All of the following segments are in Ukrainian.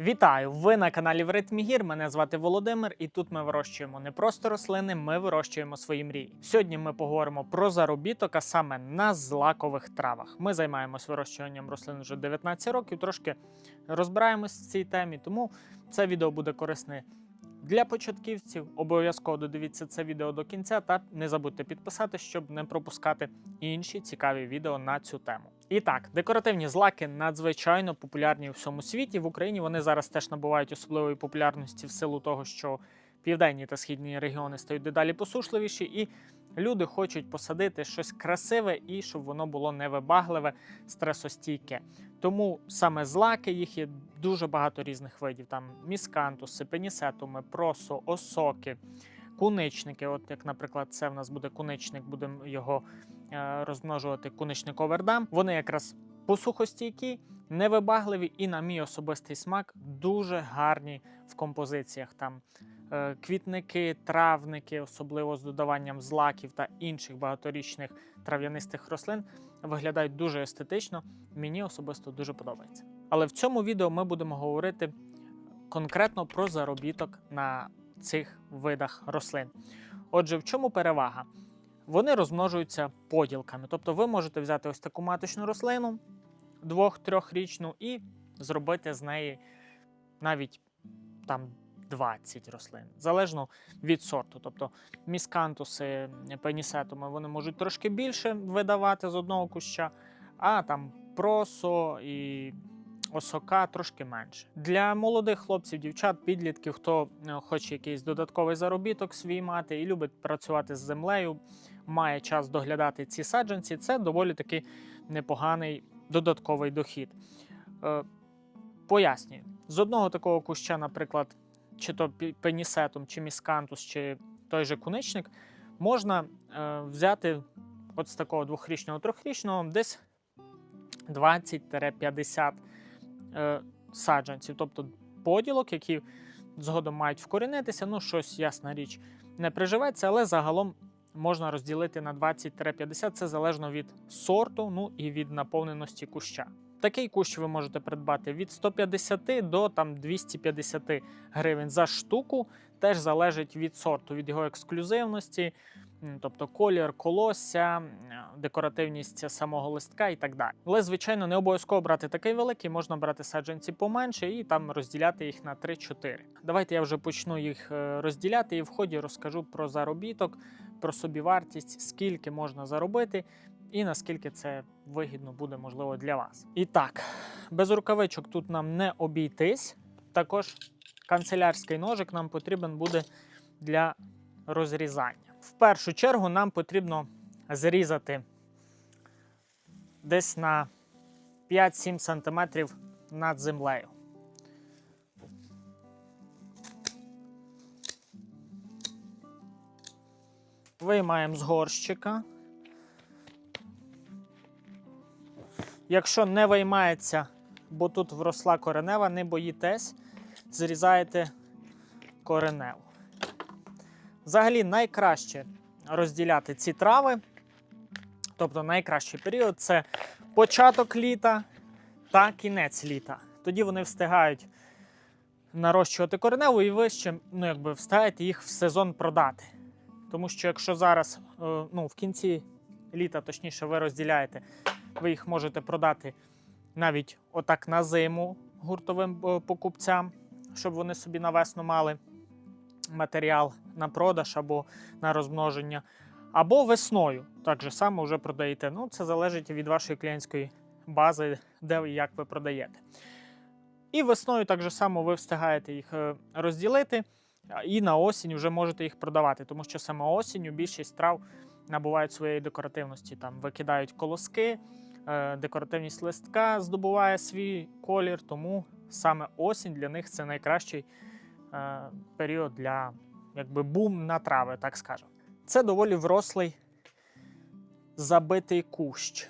Вітаю! Ви на каналі В ритмі гір. Мене звати Володимир, і тут ми вирощуємо не просто рослини, ми вирощуємо свої мрії. Сьогодні ми поговоримо про заробіток, а саме на злакових травах. Ми займаємось вирощуванням рослин вже 19 років, трошки розбираємось в цій темі, тому це відео буде корисне для початківців. Обов'язково додивіться це відео до кінця та не забудьте підписатися, щоб не пропускати інші цікаві відео на цю тему. І так, декоративні злаки надзвичайно популярні у всьому світі. В Україні вони зараз теж набувають особливої популярності в силу того, що південні та східні регіони стають дедалі посушливіші, і люди хочуть посадити щось красиве і щоб воно було невибагливе, стресостійке. Тому саме злаки їх є дуже багато різних видів: там міскантуси, пенісетуми, просо, осоки, куничники. От як, наприклад, це в нас буде куничник, будемо його розмножувати куничник овердам. Вони якраз посухостійкі, невибагливі і, на мій особистий смак, дуже гарні в композиціях. Там е, квітники, травники, особливо з додаванням злаків та інших багаторічних трав'янистих рослин, виглядають дуже естетично. Мені особисто дуже подобається. Але в цьому відео ми будемо говорити конкретно про заробіток на цих видах рослин. Отже, в чому перевага? Вони розмножуються поділками. Тобто ви можете взяти ось таку маточну рослину двох-трьохрічну і зробити з неї навіть там 20 рослин, залежно від сорту. Тобто міскантуси, пенісетуми вони можуть трошки більше видавати з одного куща, а там просо і осока трошки менше. Для молодих хлопців, дівчат, підлітків, хто е, хоче якийсь додатковий заробіток свій мати і любить працювати з землею, має час доглядати ці саджанці. Це доволі таки непоганий додатковий дохід. Е, Пояснюю, з одного такого куща, наприклад, чи то пенісетум, чи міскантус, чи той же куничник, можна е, взяти от з такого двохрічного, трьохрічного десь 20-50 е, саджанців, тобто поділок, які згодом мають вкорінитися. Ну, щось, ясна річ, не приживеться, але загалом можна розділити на 20-50. Це залежно від сорту, ну і від наповненості куща. Такий кущ ви можете придбати від 150 до там 250 гривень за штуку. Теж залежить від сорту, від його ексклюзивності, тобто колір, колосся, декоративність самого листка і так далі. Але, звичайно, не обов'язково брати такий великий, можна брати саджанці поменше і там розділяти їх на 3-4. Давайте я вже почну їх е, розділяти і в ході розкажу про заробіток, про собівартість, скільки можна заробити і наскільки це вигідно буде можливо для вас. І так, без рукавичок тут нам не обійтись. Також канцелярський ножик нам потрібен буде для розрізання. В першу чергу нам потрібно зрізати десь на 5-7 см над землею. Виймаємо з горщика. Якщо не виймається, бо тут вросла коренева, не боїтесь, зрізаєте кореневу. Взагалі найкраще розділяти ці трави, тобто найкращий період це початок літа та кінець літа. Тоді вони встигають нарощувати кореневу і ви ще ну, якби встигаєте їх в сезон продати. Тому що якщо зараз, е, ну, в кінці літа, точніше, ви розділяєте, ви їх можете продати навіть отак на зиму гуртовим е, покупцям, щоб вони собі на весну мали матеріал на продаж або на розмноження, або весною. Так же само вже продаєте. Ну, це залежить від вашої клієнтської бази, де і як ви продаєте. І весною так же само ви встигаєте їх е, розділити, і на осінь вже можете їх продавати, тому що саме осінню більшість трав набувають своєї декоративності. Там викидають колоски, е, декоративність листка здобуває свій колір, тому саме осінь для них це найкращий період для якби бум на трави, так скажемо. Це доволі врослий забитий кущ.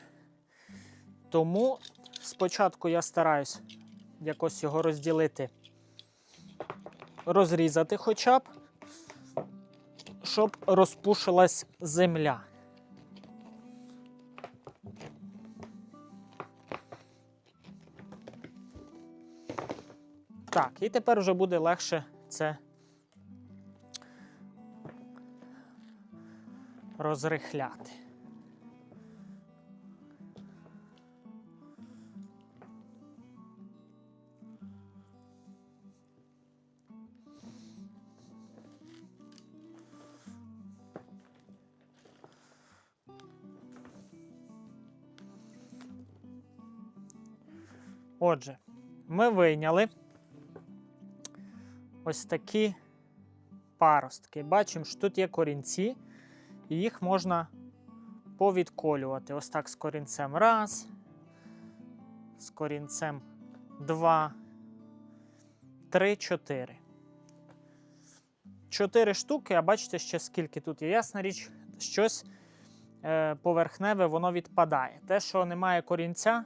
Тому спочатку я стараюсь якось його розділити, розрізати хоча б, щоб розпушилась земля. Так, і тепер вже буде легше це розрихляти. Отже, ми вийняли ось такі паростки. Бачимо, що тут є корінці, і їх можна повідколювати. Ось так з корінцем раз, з корінцем два, три, чотири. Чотири штуки, а бачите ще скільки тут є. Ясна річ, щось е, поверхневе воно відпадає. Те, що немає корінця,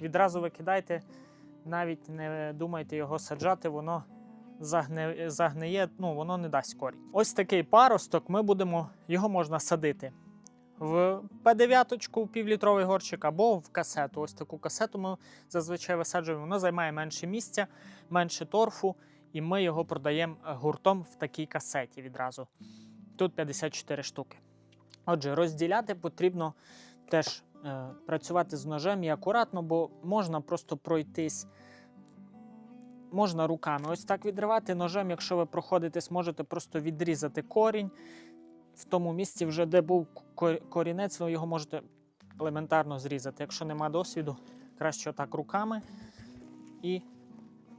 відразу викидайте, навіть не думайте його саджати, воно загне, загниє, ну воно не дасть корінь. Ось такий паросток. Ми будемо, його можна садити в П9, півлітровий горщик, або в касету. Ось таку касету ми зазвичай висаджуємо. Воно займає менше місця, менше торфу, і ми його продаємо гуртом в такій касеті відразу. Тут 54 штуки. Отже, розділяти потрібно теж е, працювати з ножем і акуратно, бо можна просто пройтись. Можна руками ось так відривати ножем, якщо ви проходитесь, можете просто відрізати корінь. В тому місці, вже де був корінець, ви його можете елементарно зрізати. Якщо нема досвіду, краще отак руками і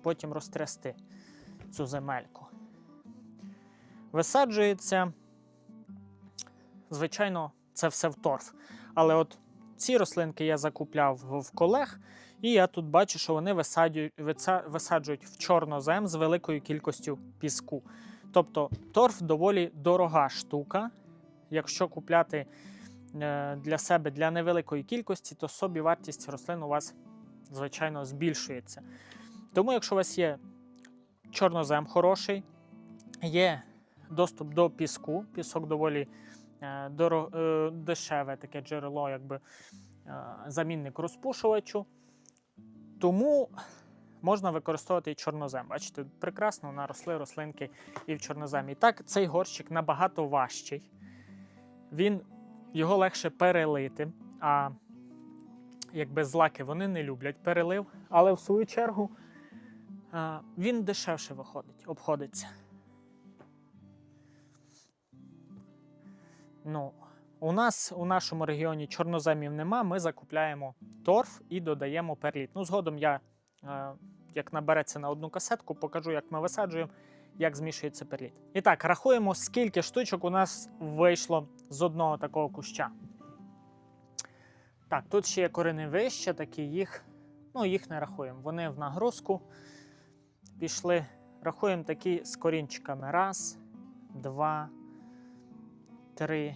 потім розтрясти цю земельку. Висаджується, звичайно, це все в торф. Але от ці рослинки я закупляв в колег, і я тут бачу, що вони висаджують, в чорнозем з великою кількістю піску. Тобто торф доволі дорога штука. Якщо купляти е, для себе для невеликої кількості, то собі вартість рослин у вас, звичайно, збільшується. Тому, якщо у вас є чорнозем хороший, є доступ до піску, пісок доволі е, е, дешеве таке джерело, якби замінник розпушувачу. Тому можна використовувати і чорнозем. Бачите, прекрасно наросли рослинки і в чорноземі. І так, цей горщик набагато важчий. Він, його легше перелити, а якби злаки вони не люблять перелив. Але в свою чергу він дешевше виходить, обходиться. Ну, у нас у нашому регіоні чорноземів нема, ми закупляємо торф і додаємо перліт. Ну, згодом я, е, як набереться на одну касетку, покажу, як ми висаджуємо, як змішується перліт. І так, рахуємо, скільки штучок у нас вийшло з одного такого куща. Так, тут ще є корени вище, такі їх, ну, їх не рахуємо. Вони в нагрузку пішли. Рахуємо такі з корінчиками. Раз, два, три,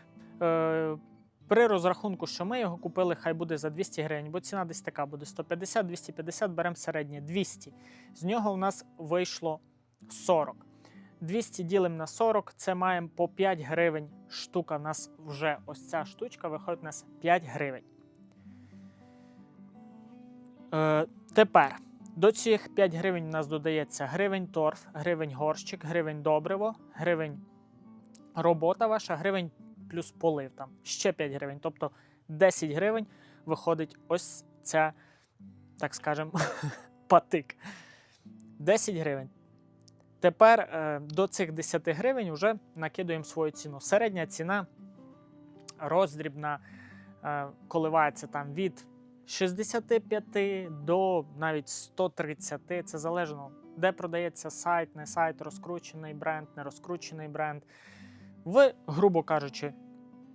Е, при розрахунку, що ми його купили, хай буде за 200 гривень, бо ціна десь така буде 150-250, беремо середнє 200. З нього у нас вийшло 40. 200 ділимо на 40, це маємо по 5 гривень штука. У нас вже ось ця штучка виходить у нас 5 гривень. Е, тепер до цих 5 гривень у нас додається гривень торф, гривень горщик, гривень добриво, гривень робота ваша, гривень плюс полив там ще 5 гривень. Тобто 10 гривень виходить ось ця, так скажемо, патик. 10 гривень. Тепер е, до цих 10 гривень вже накидуємо свою ціну. Середня ціна роздрібна е, коливається там від 65 до навіть 130. Це залежно, де продається сайт, не сайт, розкручений бренд, не розкручений бренд. Ви, грубо кажучи,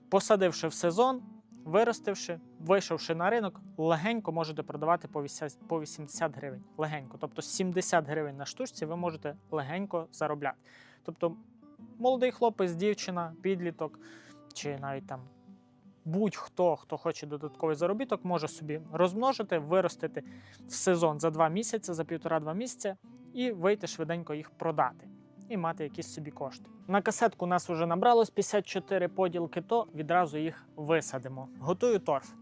посадивши в сезон, виростивши, вийшовши на ринок, легенько можете продавати по 80 по 80 гривень. Легенько. Тобто 70 гривень на штучці ви можете легенько заробляти. Тобто молодий хлопець, дівчина, підліток чи навіть там будь-хто, хто хоче додатковий заробіток, може собі розмножити, виростити в сезон за два місяці, за півтора-два місяці і вийти швиденько їх продати. І мати якісь собі кошти. На касетку у нас вже набралось 54 поділки, то відразу їх висадимо. Готую торф.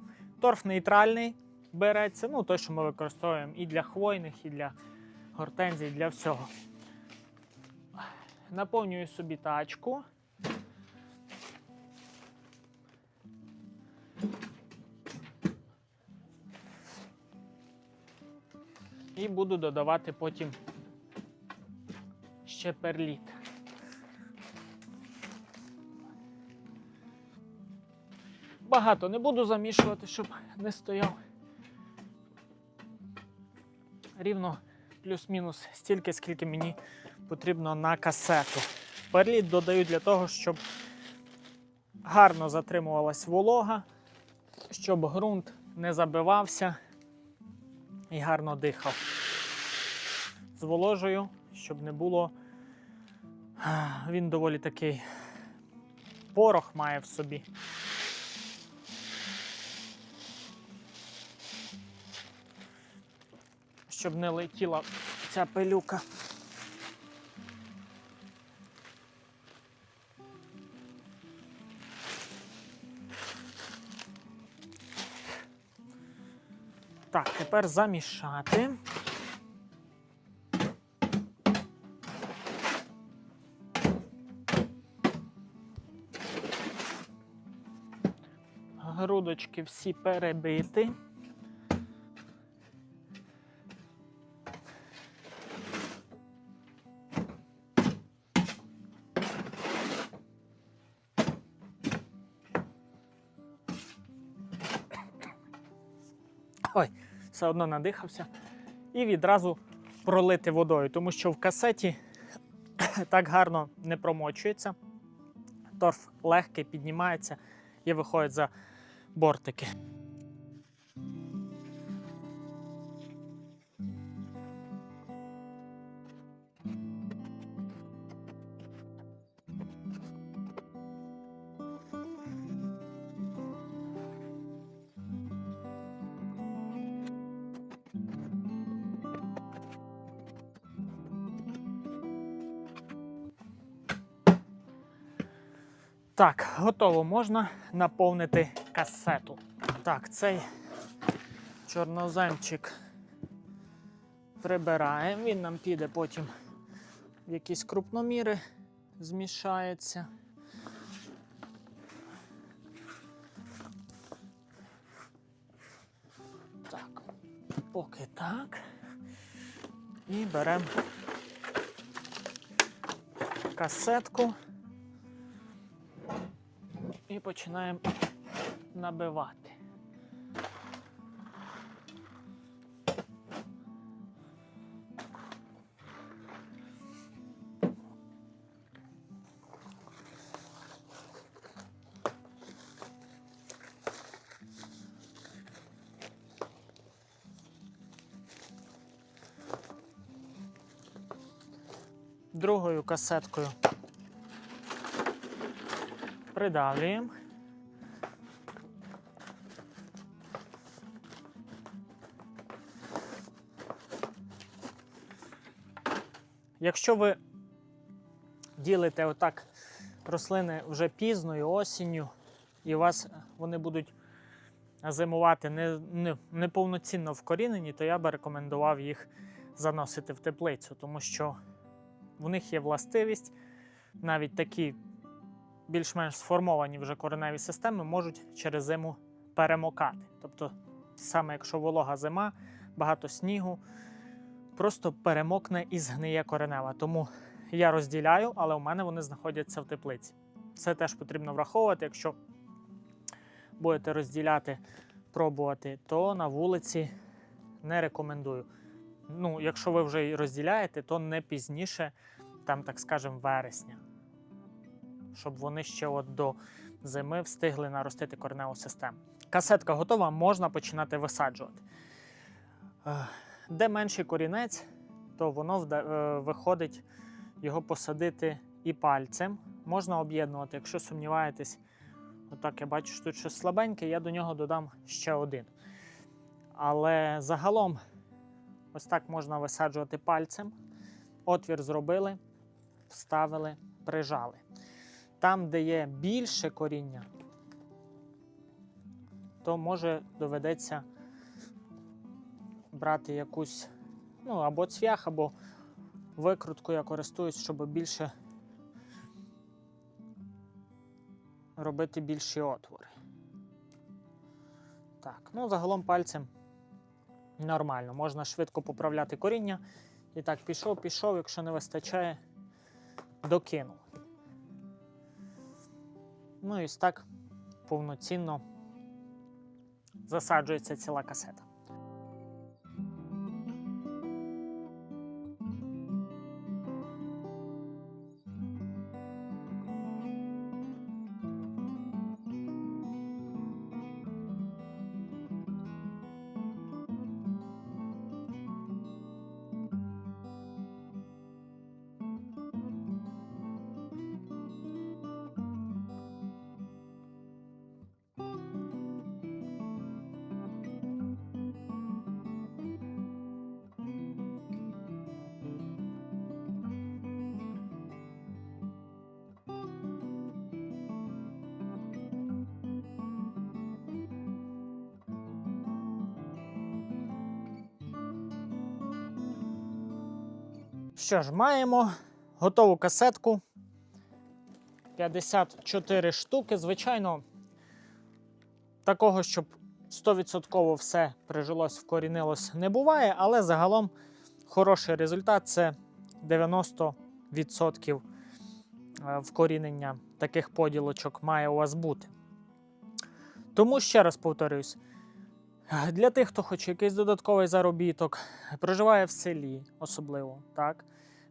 Торф нейтральний береться, ну той, що ми використовуємо і для хвойних, і для гортензій, і для всього. Наповнюю собі тачку. І буду додавати потім ще перліт. Багато не буду замішувати, щоб не стояв. Рівно плюс-мінус стільки, скільки мені потрібно на касету. Перліт додаю для того, щоб гарно затримувалась волога, щоб ґрунт не забивався і гарно дихав. Зволожую, щоб не було. Він доволі такий порох має в собі. Щоб не летіла ця пилюка. Так, тепер замішати. Грудочки всі перебити. Ой, все одно надихався. І відразу пролити водою, тому що в касеті так гарно не промочується. Торф легкий, піднімається і виходить за бортики. Так, готово. Можна наповнити касету. Так, цей чорноземчик прибираємо. Він нам піде потім в якісь крупноміри, змішається. Так, поки так. І беремо касетку і починаємо набивати. Другою касеткою придавлюємо. Якщо ви ділите отак рослини вже пізною осінню, і у вас вони будуть зимувати не, не, неповноцінно вкорінені, то я би рекомендував їх заносити в теплицю, тому що в них є властивість навіть такі більш-менш сформовані вже кореневі системи можуть через зиму перемокати. Тобто, саме якщо волога зима, багато снігу, просто перемокне і згниє коренева. Тому я розділяю, але у мене вони знаходяться в теплиці. Це теж потрібно враховувати. Якщо будете розділяти, пробувати, то на вулиці не рекомендую. Ну, якщо ви вже розділяєте, то не пізніше, там, так скажемо, вересня щоб вони ще от до зими встигли наростити кореневу систему. Касетка готова, можна починати висаджувати. Де менший корінець, то воно е, виходить його посадити і пальцем. Можна об'єднувати, якщо сумніваєтесь. Отак я бачу, що тут щось слабеньке, я до нього додам ще один. Але загалом ось так можна висаджувати пальцем. Отвір зробили, вставили, прижали. Там, де є більше коріння, то може доведеться брати якусь ну, або цвях, або викрутку я користуюсь, щоб більше робити більші отвори. Так, ну загалом пальцем нормально. Можна швидко поправляти коріння. І так, пішов, пішов, якщо не вистачає, докинув. Ну і так повноцінно засаджується ціла касета. Що ж, маємо готову касетку. 54 штуки. Звичайно, такого, щоб 100% все прижилось, вкорінилось, не буває, але загалом хороший результат це 90% е, вкорінення таких поділочок має у вас бути. Тому ще раз повторюсь: для тих, хто хоче якийсь додатковий заробіток, проживає в селі, особливо, так,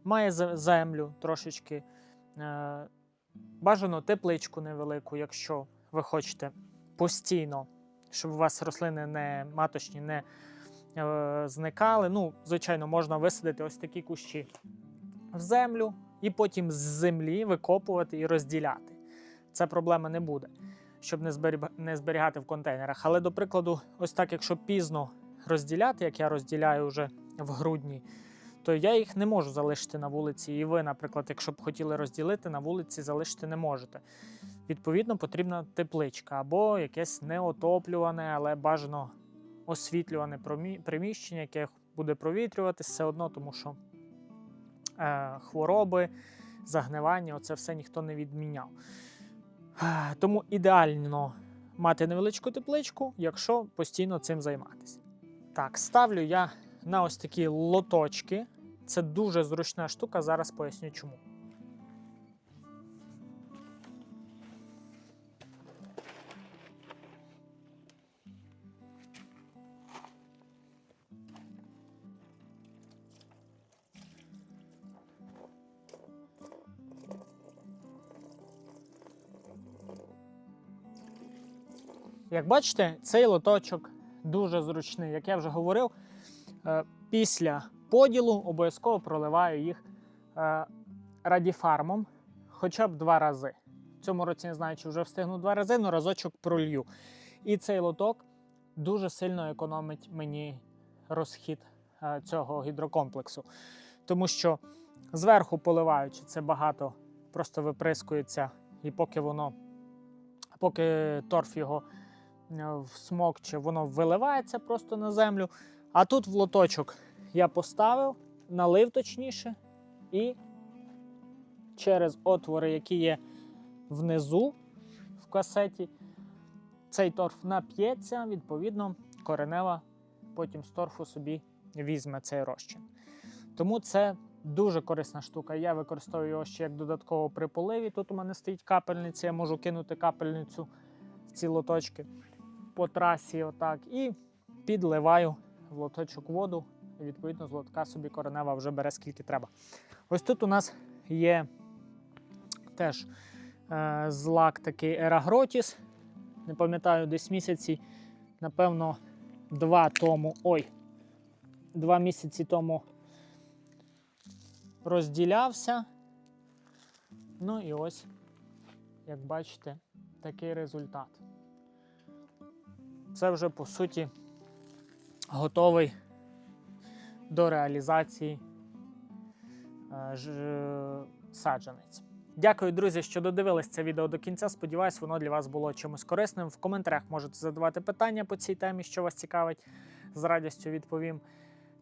має землю трошечки, е, бажано тепличку невелику, якщо ви хочете постійно, щоб у вас рослини не маточні не е, зникали. Ну, звичайно, можна висадити ось такі кущі в землю і потім з землі викопувати і розділяти. Це проблеми не буде щоб не, зберіг- не зберігати в контейнерах. Але, до прикладу, ось так, якщо пізно розділяти, як я розділяю вже в грудні, то я їх не можу залишити на вулиці. І ви, наприклад, якщо б хотіли розділити, на вулиці залишити не можете. Відповідно, потрібна тепличка або якесь неотоплюване, але бажано освітлюване приміщення, яке буде провітрюватися все одно, тому що е, хвороби, загнивання, оце все ніхто не відміняв. Тому ідеально мати невеличку тепличку, якщо постійно цим займатися. Так, ставлю я на ось такі лоточки. Це дуже зручна штука, зараз поясню чому. Як бачите, цей лоточок дуже зручний. Як я вже говорив, е, після поділу обов'язково проливаю їх е, радіфармом хоча б два рази. В цьому році не знаю, чи вже встигну два рази, але разочок пролью. І цей лоток дуже сильно економить мені розхід е, цього гідрокомплексу. Тому що зверху поливаючи, це багато просто виприскується, і поки воно, поки торф його е, всмокче, воно виливається просто на землю. А тут в лоточок я поставив, налив точніше, і через отвори, які є внизу в касеті, цей торф нап'ється, відповідно, коренева потім з торфу собі візьме цей розчин. Тому це дуже корисна штука. Я використовую його ще як додатково при поливі. Тут у мене стоїть капельниця, я можу кинути капельницю в ці лоточки по трасі, отак, і підливаю в лоточок воду. Відповідно з лотка собі коренева вже бере скільки треба. Ось тут у нас є теж е, злак такий Ерагротіс. Не пам'ятаю, десь місяці напевно, два тому. Ой, два місяці тому розділявся. Ну і ось, як бачите, такий результат. Це вже по суті готовий до реалізації е, ж- саджанець. Дякую, друзі, що додивились це відео до кінця. Сподіваюсь, воно для вас було чимось корисним. В коментарях можете задавати питання по цій темі, що вас цікавить. З радістю відповім.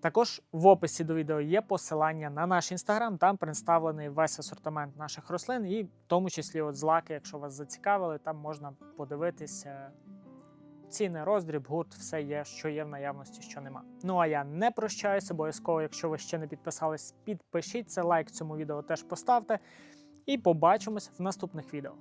Також в описі до відео є посилання на наш інстаграм. Там представлений весь асортимент наших рослин, і в тому числі от злаки, якщо вас зацікавили, там можна подивитися ціни, роздріб, гурт, все є, що є в наявності, що нема. Ну а я не прощаюся, обов'язково, якщо ви ще не підписались, підпишіться, лайк цьому відео теж поставте. І побачимось в наступних відео.